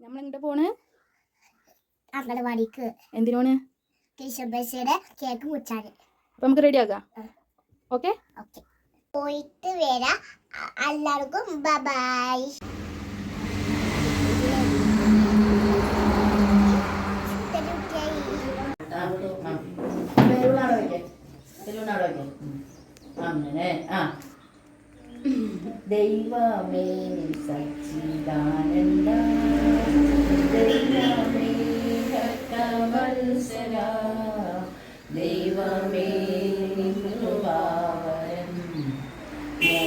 നമ്മൾ എങ്ങോട്ട് പോണ്? അംഗനവാടിക്ക് എന്തിനാണ്? കേക്ക് അപ്പൊ നമുക്ക് റെഡി ആക്കാം. ഓക്കെ ഓക്കെ പോയിട്ട് വരാം. എല്ലാവർക്കും ബൈ അങ്ങനെ ആ ദൈവമേ സച്ചിദാനന്ദ.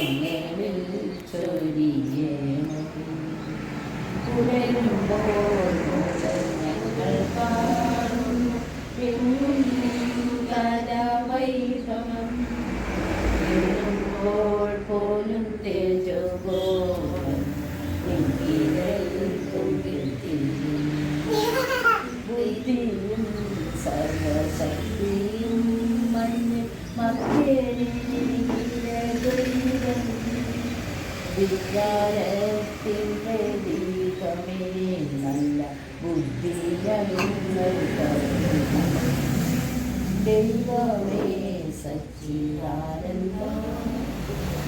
ഞങ്ങളിൽ ചൊരിയണമേ ഉണരുമ്പോൾ ഞങ്ങൾ കാണുന്നു കരവൈഭവം എഴുമ്പോൾ പോലും തേജോഗോളം ബുദ്ധിയും സർവശക്തിയും മഞ്ഞ് മധ്യരീരം വികാരത്തിൻ പ്രതീകമേ നല്ല. ദൈവമേ സച്ചിദാനന്ദ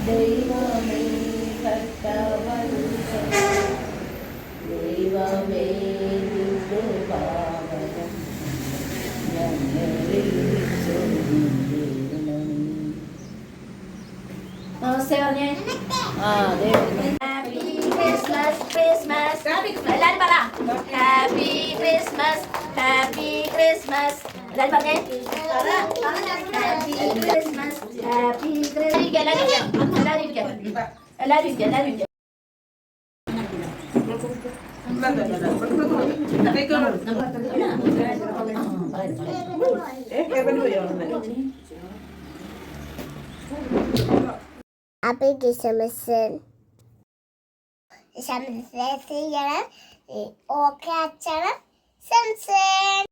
ദൈവമേ ഭക്തവത്സല ദൈവമേ ദുർഗപാവനം ഞങ്ങളിൽ ചൊരിയണം. നമസ്തേ പറഞ്ഞേ ആ അതെ ഹാപ്പി ക്രിസ്മസ് ക്രിസ്മസ് എല്ലാരും പറ ഹാപ്പി ക്രിസ്മസ് ഹാപ്പി ക്രിസ്മസ് എല്ലാരും പറഞ്ഞേ ഹാപ്പി ക്രിസ്മസ് ഹാപ്പി ക്രിസ്മസ് എല്ലാരും ഇരിക്കാം എല്ലാരും ഇരിക്കാം എല്ലാരും ഇരിക്കാം എല്ലാരും ഇരിക്കാം ഹാപ്പി Sen ക്രിസ്മസ് ചെയ്യണം ഓക്കെ അച്ഛണം സംസൺ